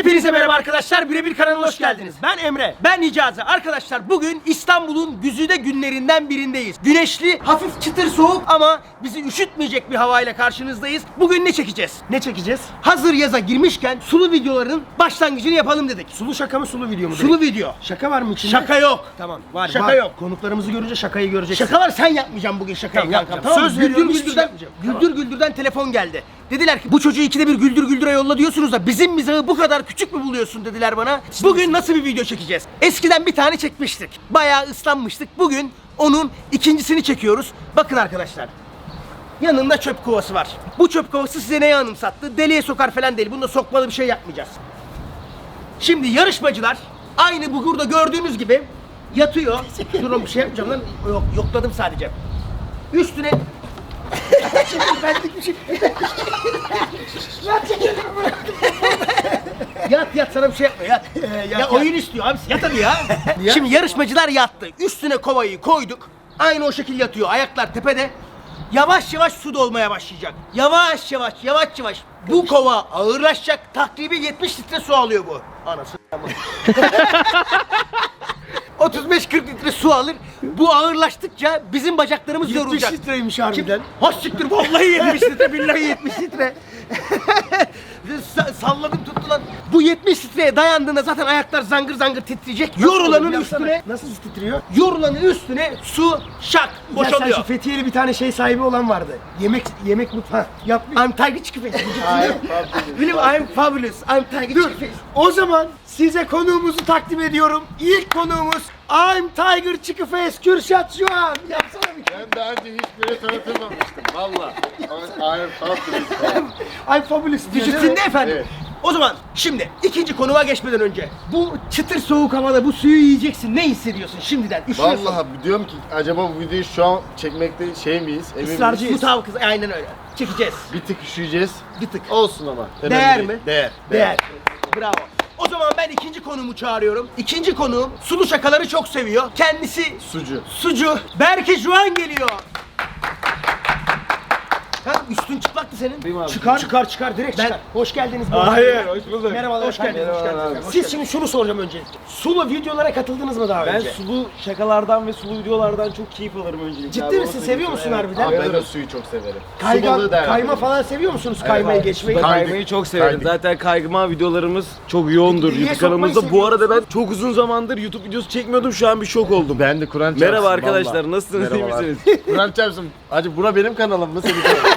Hepinize merhaba arkadaşlar. Birebir kanalına hoş geldiniz. Ben Emre. Ben Hicazi. Arkadaşlar bugün İstanbul'un güzide günlerinden birindeyiz. Güneşli, hafif çıtır soğuk ama bizi üşütmeyecek bir havayla karşınızdayız. Bugün ne çekeceğiz? Ne çekeceğiz? Hazır yaza girmişken sulu videoların başlangıcını yapalım dedik. Sulu şaka mı sulu video mu? direkt? Sulu video. Şaka var mı içinde? Şaka yok. Tamam var Şaka var. yok. Konuklarımızı görünce şakayı göreceksin. Şakalar sen yapmayacaksın bugün şakayı Tamam, kankam. Tamam, Söz Güldür şey Güldür'den, yapmayacağım. Güldür Güldür'den telefon geldi. Dediler ki bu çocuğu ikide bir Güldür Güldür'e yolla diyorsunuz da bizim mizahı bu kadar küçük mü buluyorsun dediler bana. Bugün nasıl bir video çekeceğiz? Eskiden bir tane çekmiştik. Bayağı ıslanmıştık. Bugün onun ikincisini çekiyoruz. Bakın arkadaşlar. Yanında çöp kovası var. Bu çöp kovası size neyi anımsattı? Deliye sokar falan değil. Bunda sokmalı bir şey yapmayacağız. Şimdi yarışmacılar aynı bu burada gördüğünüz gibi yatıyor. Dur bir şey yapmayacağım lan. Yok, yokladım sadece. Üstüne bir şey. yat yat sana bir şey yapma yat. ya oyun istiyor abi yat hadi ya. Şimdi yarışmacılar yattı. Üstüne kovayı koyduk. Aynı o şekilde yatıyor. Ayaklar tepede. Yavaş yavaş su dolmaya başlayacak. Yavaş yavaş yavaş yavaş. Bu kova ağırlaşacak. Takribi 70 litre su alıyor bu. Anası. 35-40 litre su alır. Bu ağırlaştıkça bizim bacaklarımız 70 yorulacak. litreymiş harbiden. Hoş siktir vallahi 70 litre billahi 70 litre. Sa- salladım tuttu lan. Bu 70 litreye dayandığında zaten ayaklar zangır zangır titreyecek. Yorulanın üstüne Nasıl titriyor? yorulanın üstüne su şak Ya sen boşalıyor. şu Fethiye'li bir tane şey sahibi olan vardı. Yemek yemek mutfağı yapmış. I'm Tiger Chicken Face. Benim I'm fabulous. I'm Tiger Chicken Face. O zaman size konuğumuzu takdim ediyorum. İlk konuğumuz I'm Tiger Chicken Face Kürşat şu an. Yapsana bir Ben daha önce hiçbiri tanıtılmamıştım valla. Aynen tatlıyız. I'm Fabulous? Vücutinde efendim. Evet. O zaman şimdi ikinci konuma geçmeden önce bu çıtır soğuk havada bu suyu yiyeceksin. Ne hissediyorsun şimdiden? Üşüyorsun. Vallahi diyorum ki acaba bu videoyu şu an çekmekte şey miyiz? Emin miyiz? Israrcıyız. Mutabıkız aynen öyle. Çekeceğiz. Bir tık üşüyeceğiz. Bir tık. Olsun ama. Önemli Değer değil. mi? Değer. Değer. Bravo. O zaman ben ikinci konuğumu çağırıyorum. İkinci konuğum sulu şakaları çok seviyor. Kendisi Sucu. sucu. Berke Juan geliyor. Ha, üstün çıplaktı senin. Çıkar çıkar çıkar direkt Ben- çıkar. Hoş geldiniz. Hayır, hoş bulduk. Merhabalar, hoş geldiniz. Hoş Merhabalar geldiniz. abi. Siz şimdi şunu soracağım öncelikle. Sulu videolara katıldınız mı daha Ben önce? sulu şakalardan ve sulu videolardan çok keyif alırım öncelikle. Ciddi abi, misin? Seviyor musun Evet. harbiden? Abi ben de suyu çok severim. Kaygan, balığı da kayma falan seviyor musunuz? Kaymayı geçmeyi. Kaymayı çok severim. Kaydık. Zaten kaygıma videolarımız çok yoğundur Niye YouTube sokmayı kanalımızda. Bu arada ben çok uzun zamandır YouTube videosu çekmiyordum. Şu an bir şok oldum. Ben de Kur'an çarpsın. Merhaba arkadaşlar, nasılsınız, iyi Merhabalar. misiniz? Kur'an çarpsın. Hacı bura benim kanalım mı senin kanalın?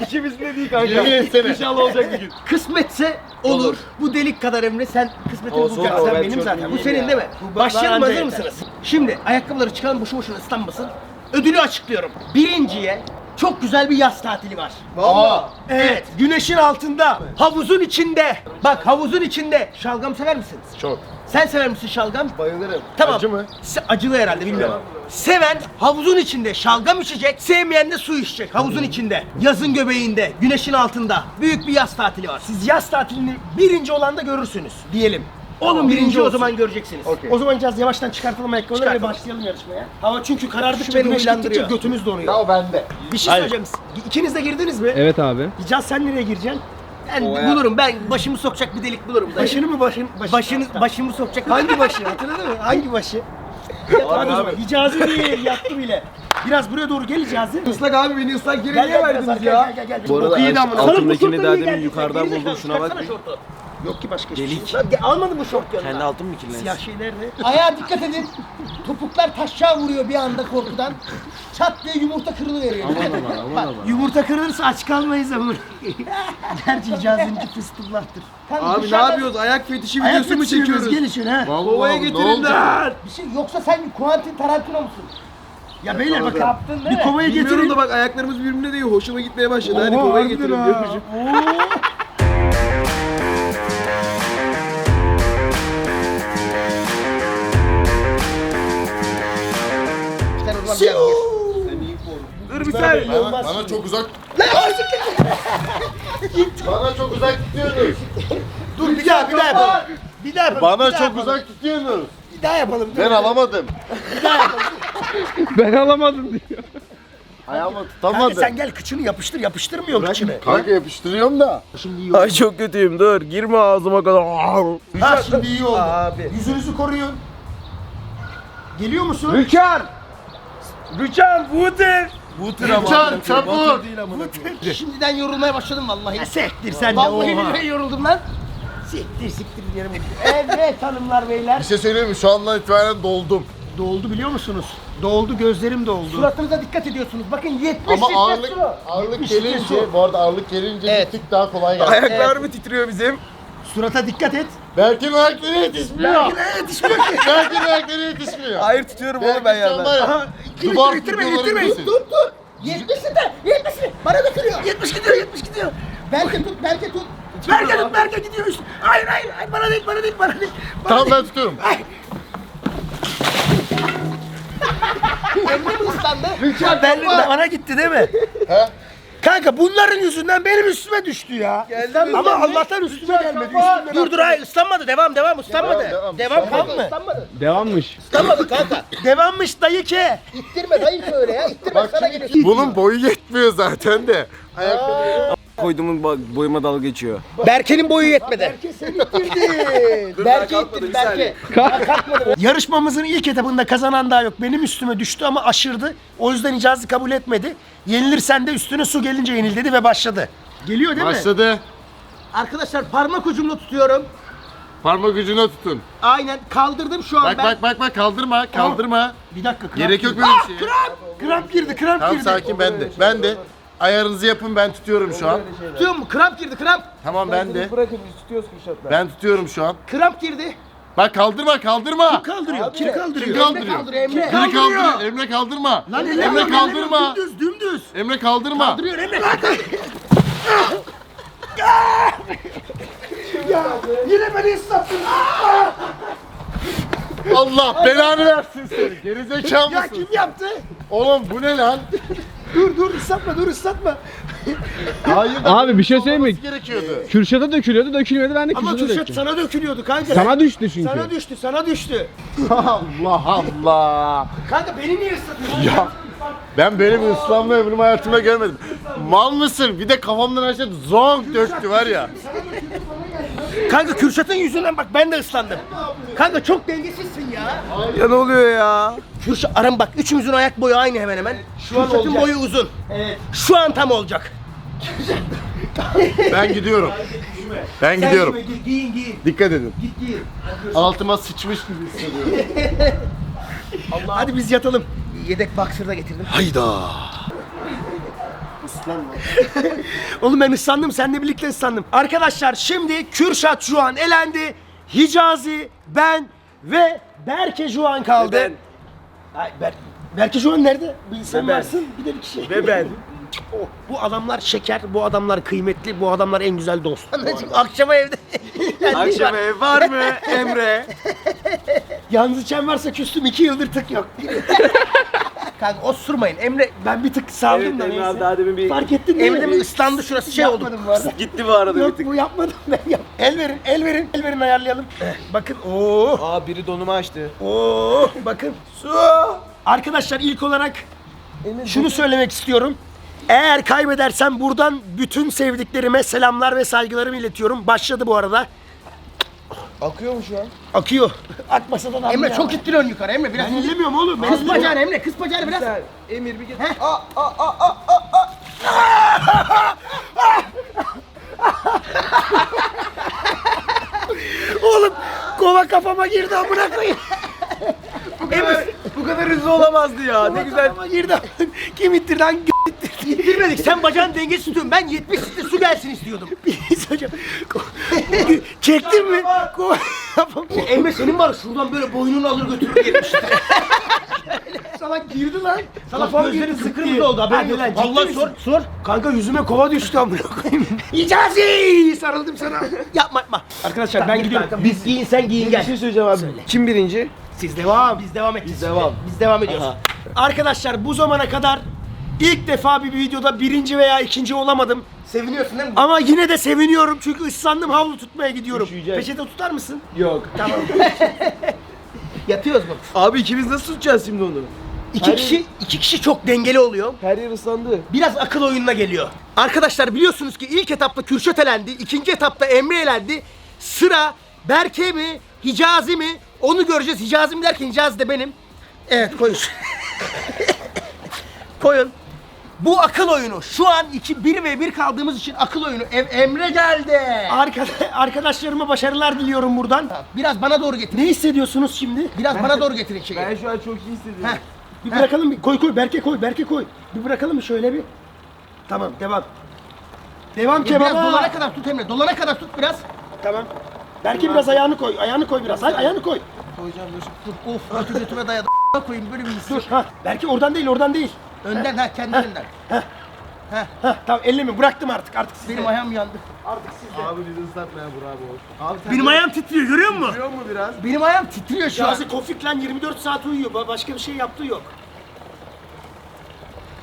İkimiz de değil kanka. Yemin etsene. İnşallah olacak bir gün. Kısmetse olur. Olur. Bu delik kadar Emre sen kısmetini Olsun, bul. olur, Sen ben benim çok zaten. Bu iyiyim senin ya. değil mi? Bu Başlayalım bana hazır anca mısınız? Şimdi ayakkabıları çıkalım boşu boşuna ıslanmasın. Ödülü açıklıyorum. Birinciye çok güzel bir yaz tatili var. Aa, Evet. Güneşin altında. Havuzun içinde. Bak havuzun içinde. Şalgam sever misiniz? çok. Sen sever misin şalgam? Bayılırım. Tamam. Acı mı? Se- acılı herhalde bilmiyorum. Seven havuzun içinde şalgam içecek, sevmeyen de su içecek havuzun içinde. Yazın göbeğinde, güneşin altında. Büyük bir yaz tatili var. Siz yaz tatilini birinci olanda görürsünüz diyelim. Olun birinci, birinci o zaman göreceksiniz. Okey. O zaman biraz yavaştan çıkartalım ayakkabıları ve Çıkartalım. başlayalım yarışmaya. Hava çünkü karardıkça beni güneş gittikçe uylandırıyor. götümüz donuyor. Ya o bende. Bir şey söyleyeceğim. İkiniz de girdiniz mi? Evet abi. Hicaz sen nereye gireceksin? Ben bulurum ben başımı sokacak bir delik bulurum. dayı. Başını mı başın? başın Başını, başımı sokacak Hangi başı? Hatırladın mı? Hangi başı? Hadi o zaman. Hicazi değil, yattı bile. Biraz buraya doğru gel Hicazi. Islak abi beni ıslak yere niye verdiniz ya? gel gel gel. Bu arada amına. altındakini bu daha demin yukarıdan buldum. Şuna bak. Yok ki başka Delik. şey. Lan almadın mı şort yanına? Kendi altın mı kirlensin? Siyah şey nerede? Ayağa dikkat edin. Topuklar taşağa vuruyor bir anda korkudan. Çat diye yumurta kırılıveriyor. Dikkat edin. Bak, Yumurta kırılırsa aç kalmayız ama. Gerçi Hicazi'ninki fıstıklahtır. tam Abi ne yapıyoruz? Ayak fetişi videosu mu çekiyoruz? Gelin şöyle ha. Kovaya Vallahi ne getirin. Bir şey yoksa sen Quentin Tarantino musun? Ya beyler bakın. Yaptın değil Bir mi? kovaya Bilmiyorum getirin. da bak ayaklarımız birbirine değiyor. Hoşuma gitmeye başladı. Hadi Oha, kovaya harbiden getirin. ha. Sen o zaman. Dur bir saniye. Bana, bana çok uzak. bana çok uzak tutuyorsunuz. Dur bir daha bir daha yapalım. Bir daha yapalım. Bana bir daha çok yapalım. uzak tutuyorsunuz. Bir daha yapalım. Ben alamadım. Ben alamadım diyor. Ayağıma Kanka tutamadım. sen gel kıçını yapıştır yapıştırmıyor kıçını. Kanka yapıştırıyorum da. Şimdi iyi Ay çok kötüyüm dur girme ağzıma kadar. Ha şimdi iyi oldu. Abi. Yüzünüzü koruyun. Geliyor musun? Rüçhan! Rüçhan Water! Can çabuk. Şimdiden yorulmaya başladım vallahi. Sektir sen de Vallahi billahi yoruldum lan. Siktir siktir yerim. Evet hanımlar beyler. Bir şey söyleyeyim mi? Şu andan itibaren doldum. Doldu biliyor musunuz? Doldu gözlerim doldu. Suratınıza dikkat ediyorsunuz. Bakın 70 Ama litre ağırlık su. ağırlık 70 litre gelince, su. bu arada ağırlık gelince Evet. bir tık daha kolay geldi. Ayaklar mı titriyor bizim? Surata dikkat et. Berk'in ayakları yetişmiyor. Yetişmiyor ki. Berk'in ayakları yetişmiyor. Hayır tutuyorum oğlum ben var yandan. ya, Duvar ittirme, videoları gibisin. Dur dur. 70 litre. 70 litre. Bana götürüyor. 70 gidiyor 70 gidiyor. Belki tut belki tut. Berke tut Berke gidiyor üst. Hayır hayır hayır bana değil bana değil bana değil. Bana Tamam değil. ben tutuyorum. Emre mi ıslandı? Ya belli bana gitti değil mi? He? Kanka bunların yüzünden benim üstüme düştü ya. Geldi Ama Allah'tan üstüme gelmedi. Üstümden Dur dur hayır ıslanmadı devam devam ıslanmadı. Devam, Devam, devam. kaldı ıslanmadı. Devammış. Islanmadı kanka. Devammış dayı ke. İttirme dayı şöyle ya. İttirme Bak sana geliyor. bunun boyu yetmiyor zaten de. Ayakları Koyduğumun boyuma dalga geçiyor. Berke'nin boyu yetmedi. Berke sen ittirdin. Berke ittirdi Berke. Yarışmamızın ilk etapında kazanan daha yok. Benim üstüme düştü ama aşırdı. O yüzden icazı kabul etmedi. Yenilirsen de üstüne su gelince yenil dedi ve başladı. Geliyor değil mi? Başladı. Arkadaşlar parmak ucumla tutuyorum. Parmak ucuna tutun. Aynen kaldırdım şu an Bak ben. bak bak bak kaldırma kaldırma. Bir dakika kramp Gerek yok böyle bir Ah, şeye. Kramp! Kramp girdi, kramp Tamam girdi. sakin ben de. Ben de. Ayarınızı yapın ben tutuyorum şu an. Tutuyor mu? Kramp girdi kramp. Tamam ben de. Bırakın biz tutuyoruz Kürşat'la. Ben tutuyorum şu an. Kramp girdi. Bak kaldırma kaldırma. Kaldırıyor. Kim Kim kaldırıyor? kaldırıyor? kaldırıyor, Emre. Biri Kaldırıyor. kaldırıyor. Emre kaldırma. Lan Emre elleme, kaldırma. Dümdüz, dümdüz. Emre kaldırma. Kaldırıyor Emre. Ya yine beni ıslattın. Ah! Allah belanı versin seni. Gerizekalı Ya mısın? kim yaptı? Oğlum bu ne lan? Dur dur ıslatma dur ıslatma. Hayır. Abi bir şey söyleyeyim mi? gerekiyordu. Kürşat'a dökülüyordu, dökülmedi ben de Ama Kürşat'a Kürşat döktüm. sana dökülüyordu kanka. Sana düştü çünkü. Sana düştü sana düştü. Allah Allah. Kanka beni niye ıslatıyorsun? Ya ben böyle bir ıslanma ömrüm hayatımda görmedim. Mal mısın? Bir de kafamdan aşağı zonk döktü var ya. Kanka Kürşat'ın yüzünden bak ben de ıslandım. Kanka çok dengesizsin ya. Ya ne oluyor ya? Kürşat aram bak üçümüzün ayak boyu aynı hemen hemen. Şu an Kürşat'ın olacak. boyu uzun. Evet. Şu an tam olacak. Ben gidiyorum. Ben Sen gidiyorum. gibi git, giyin giyin. Dikkat edin. Git giyin. Altıma sıçmış gibi hissediyorum. Hadi biz yatalım. Yedek boxer da getirdim. Oğlum ben ıslandım, seninle birlikte ıslandım. Arkadaşlar şimdi Kürşat şu an elendi. Hicazi, ben ve Berke şu an kaldı. Ve Ay, Ber Berke şu an nerede? Bir sen ben. varsın, bir de bir kişi. Ve ben. Oh, bu adamlar şeker, bu adamlar kıymetli, bu adamlar en güzel dost. Anacığım akşama evde. Akşam ev var mı Emre? Yalnız içen varsa küstüm iki yıldır tık yok. Kanka osurmayın. Emre Ben bir tık saldım Evet da Emre neyse. abi daha demin bir Fark ettin değil Emre mi? mi ıslandı şurası şey oldu. Yapmadım bu arada. gitti bu arada bir Yok tık. bu yapmadım ben yap. El verin, el verin, el verin ayarlayalım. Eh, Bakın, oo. Aa biri donumu açtı. Oo, bakın. Su. Arkadaşlar ilk olarak şunu söylemek istiyorum. Eğer kaybedersem buradan bütün sevdiklerime selamlar ve saygılarımı iletiyorum. Başladı bu arada. Akıyor mu şu an? Akıyor. Akmasa da Emre çok ittiriyorsun yukarı Emre biraz. Ben ellemiyorum oğlum. Ben Kız ellemiyorum. bacağını Emre kız bacağını biraz. Sen Emir bir git. Oğlum kova kafama girdi amına koyayım. Emir bu kadar hızlı olamazdı ya. Ne güzel. Kafama girdi. Kim ittirdi? Hangi ittirdi? İttirmedik sen bacağın dengesiz tutuyorsun. Ben 70 litre su gelsin istiyordum. Hocam. Çektin mi? Emre senin var şuradan böyle boynunu alır götürür 70 litre. Salak girdi lan. Salak Kafam gözlerin girdi, sıkırmızı oldu haberin yok. Vallahi sor sor. Kanka yüzüme kova düştü amına koyayım. İcazi! Sarıldım sana. Yapma yapma. Arkadaşlar ben gidiyorum. Biz giyin sen giyin Bir gel. şey söyleyeceğim abi. Kim birinci? Siz devam. Biz devam edeceğiz. Biz devam. Biz devam ediyoruz. Aha. Arkadaşlar bu zamana kadar ilk defa bir videoda birinci veya ikinci olamadım. Seviniyorsun değil mi? Ama yine de seviniyorum çünkü ıslandım havlu tutmaya gidiyorum. Üşüyecek. Peçete tutar mısın? Yok. Tamam. Yatıyoruz mu? Abi ikimiz nasıl tutacağız şimdi onu? İki Her- kişi iki kişi çok dengeli oluyor. Her yer ıslandı. Biraz akıl oyununa geliyor. Arkadaşlar biliyorsunuz ki ilk etapta Kürşat elendi, ikinci etapta Emre elendi. Sıra Berke mi, Hicazi mi? Onu göreceğiz. Hicazi mi derken Hicazi de benim. Evet koyun. koyun. Bu akıl oyunu. Şu an 2 1 ve 1 kaldığımız için akıl oyunu. Em- Emre geldi. Arka- arkadaşlarıma başarılar diliyorum buradan. Biraz bana doğru getirin. Ne hissediyorsunuz şimdi? Biraz bana doğru getirin şeyi. Ben şu an çok iyi hissediyorum. Heh. Bir bırakalım bir koy koy Berke koy Berke koy. Bir bırakalım mı şöyle bir. Tamam devam. Devam Biraz kebaba. dolana kadar tut Emre. Dolana kadar tut biraz. Tamam. Berke biraz ayağını koy. Ayağını koy biraz. Hayır ayağını koy. Koyacağım dur. Dur of götü götüme dayadı. koyayım böyle bir. Dur. Ha. Berke oradan değil oradan değil. Önden ha kendi önden. Ha tamam elleme bıraktım artık artık sizde. Benim ayağım yandı. Artık sizde. Abi bizi ıslatma ya bravo. Abi sen Benim ayağım titriyor görüyor musun? Biliyor mu biraz? Benim ayağım titriyor şu an. Şahsi Kofik lan 24 saat uyuyor. Ba- Başka bir şey yaptığı yok.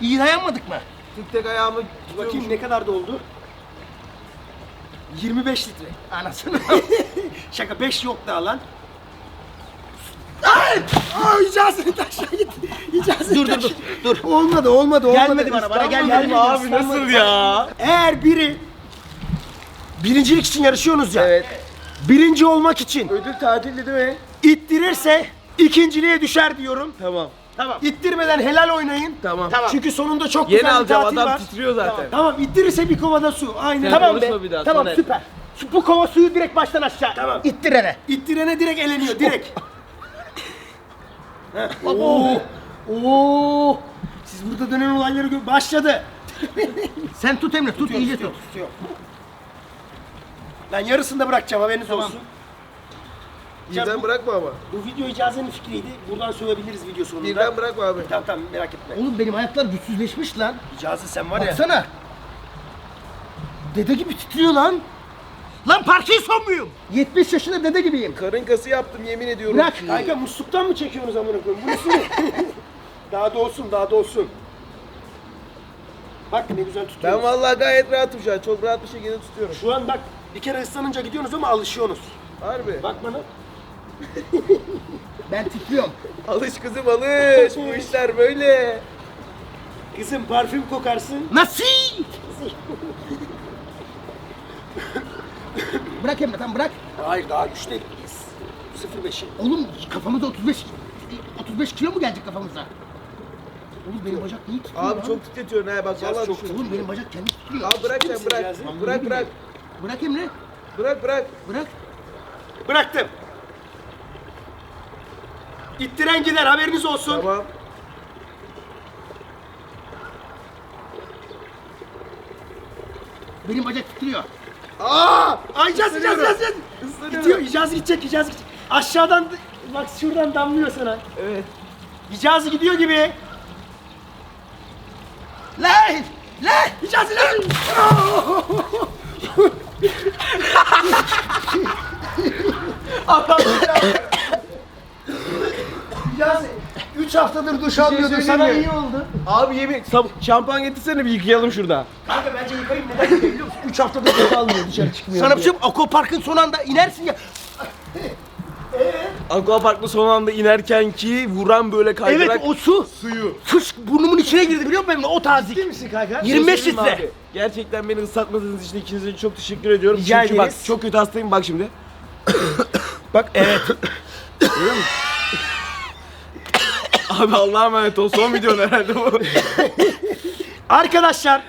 İyi dayanmadık mı? Tek tek ayağımı Bakayım ne kadar doldu? 25 litre. Anasını. Şaka 5 yok daha lan. Ay! Ay icazını aşağı gitti. İcazını dur dur dur. Dur. Olmadı olmadı olmadı. Gelmedi bana, bana gelmedi. Gelmedi Abi nasıl ya? Eğer biri birincilik için yarışıyorsunuz ya. Evet. Birinci olmak için Ödül tatildi değil mi? ittirirse ikinciliğe düşer diyorum. Tamam. Tamam. İttirmeden helal oynayın. Tamam. Tamam. Çünkü sonunda çok Yeni güzel bir alacağım tatil adam var. titriyor zaten. Tamam ittirirse bir kovada su. Aynen. Sen Tamam konuşma be. bir daha, tamam sonra süper. Şu, bu kova suyu direkt baştan aşağı. Tamam. İttirene. İttirene direkt eleniyor direkt. Oo. Oo. Siz burada dönen olayları gö- başladı. Sen tut Emre tut iyice tut. Tutuyor. Ben yarısını da bırakacağım haberiniz olsun. Birden bırakma ama. Bu video icazenin fikriydi. Buradan sövebiliriz video sonunda. Birden bırakma abi. Tamam tamam merak etme. Oğlum benim ayaklar güçsüzleşmiş lan. İcaze sen var ya. Baksana. Dede gibi titriyor lan. Lan Parkinson muyum? 70 yaşında dede gibiyim. Karın kası yaptım yemin ediyorum. Bırak. Kanka musluktan mı çekiyorsunuz amına koyayım? Bu nasıl? daha da olsun daha da olsun. Bak ne güzel Ben tutuyorsunuz. vallahi gayet rahatım şu an. Çok rahat bir şekilde tutuyorum. Şu an bak bir kere ıslanınca gidiyorsunuz ama alışıyorsunuz. Harbi. Bak bana. Ben titriyorum. Alış kızım alış. Bu işler böyle. Kızım parfüm kokarsın. Nasıl? Bırak Emre tamam bırak. Hayır daha güçlü değiliz. 05'i. Oğlum kafamıza 35 35 kilo mu gelecek kafamıza? Oğlum benim bacak niye titriyor Abi lan? çok titretiyorsun ha bak vallahi çok- düşün. Oğlum benim bacak kendi titriyor. Abi bırak sen bırak. Yasin? Bırak bırak. Bırak Emre. Bırak bırak. Bırak. Bıraktım. İttiren gider haberiniz olsun. Tamam. Benim bacak titriyor. Aa! Ay İcaz İcaz İcaz İcaz. Gidiyor İcaz gidecek İcaz gidecek. Aşağıdan bak şuradan damlıyor sana. Evet. İcaz gidiyor gibi. Lan! Lan! İcaz İcaz. İcaz 3 haftadır duş almıyordun söyleyeyim sana iyi oldu. Abi yemin sab- şampuan getirsene bir yıkayalım şurada. Kanka bence yıkayayım neden yıkayayım biliyor musun? 3 haftadır duş almıyor dışarı çıkmıyor. Sana bir şey Aquapark'ın son anda inersin ya. Aquapark'ta son anda inerken ki vuran böyle kaydırak Evet o su. suyu. Fış burnumun içine girdi biliyor musun Emre? O tazik. Ciddi misin kanka? 25 Söyleyeyim mi litre. abi? Gerçekten beni ıslatmadığınız için ikinize çok teşekkür ediyorum. Rica Çünkü bak ederiz. çok kötü hastayım bak şimdi. Bak evet. Abi Allah'a emanet ol. Son videon herhalde bu. Arkadaşlar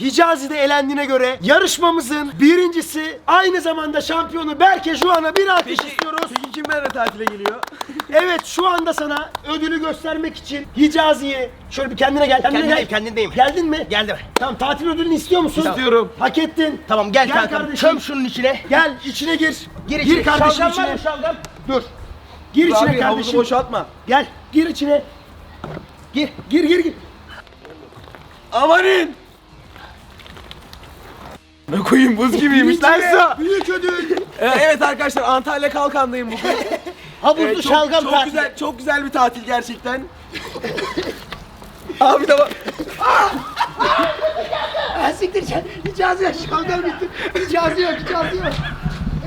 Hicazi'de elendiğine göre yarışmamızın birincisi aynı zamanda şampiyonu Berke Juan'a bir alkış istiyoruz. peki kim benimle tatile geliyor? Evet şu anda sana ödülü göstermek için Hicazi'yi şöyle bir kendine gel. Kendine Kendindeyim, gel. kendindeyim. Geldin mi? Geldim. Tamam tatil ödülünü istiyor musun? İstiyorum. Hak ettin. Tamam gel, Gel kankam. kardeşim. Çöm şunun içine. Gel içine gir. Gir, Gir içine. kardeşim Şalgam içine. var mı şalgam? Dur. Gir içine Abi havuzu kardeşim. boşaltma. Gel gir içine. Gir. Gir gir gir. Amanın. Ne koyayım buz gibiymiş lan su. Büyük ödül. Ee, evet arkadaşlar Antalya Kalkan'dayım bugün. Havuzlu Ee, çok, şalgam çok tatili. güzel çok güzel bir tatil gerçekten. Abi de bak. Ha siktir sen. Hicazi yok. Şalgam bitti. Hicazi yok. Hicazi yok.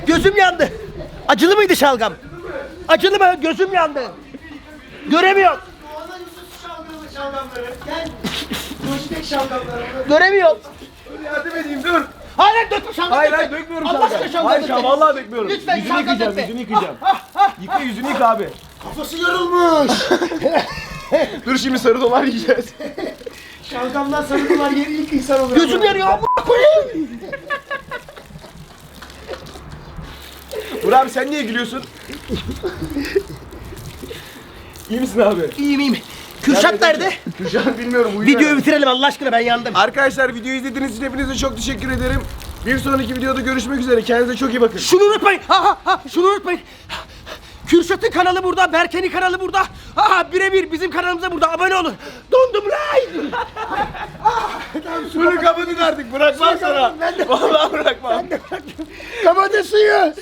Gözüm yandı. Acılı mıydı şalgam? Acılı mı? Gözüm yandı. Göremiyorum. Şalgamları. Gel. Şalgamları. Göremiyorum. Yardım edeyim dur. Hayır dökme şalgam Hayır hayır dökmüyorum Allah şalgam. aşkına şalgam Hayır dökme. şalgam vallahi dökmüyorum. Lütfen yüzünü şalgam yıkayacağım dökme. yüzünü yıkayacağım. Yıka yüzünü yıka abi. Kafası yarılmış. Dur şimdi sarı dolar yiyeceğiz. Şalgamdan sarılırlar yeri ilk insan olur. Gözüm yanıyor amına koyayım. Dur abi sen niye gülüyorsun? İyi misin abi? İyiyim iyiyim. Kürşat nerede? An bilmiyorum uyuyor. Videoyu bitirelim Allah aşkına ben yandım. Arkadaşlar videoyu izlediğiniz için hepinize çok teşekkür ederim. Bir sonraki videoda görüşmek üzere. Kendinize çok iyi bakın. Şunu unutmayın. Ha ha ha şunu unutmayın. Kürşat'ın kanalı burada, Berke'nin kanalı burada. Ha ha birebir bizim kanalımıza burada abone olun. Dondum Ray. Bunu kapatın artık. Bırakmam sana. Vallahi bırakmam. Kapatın suyu.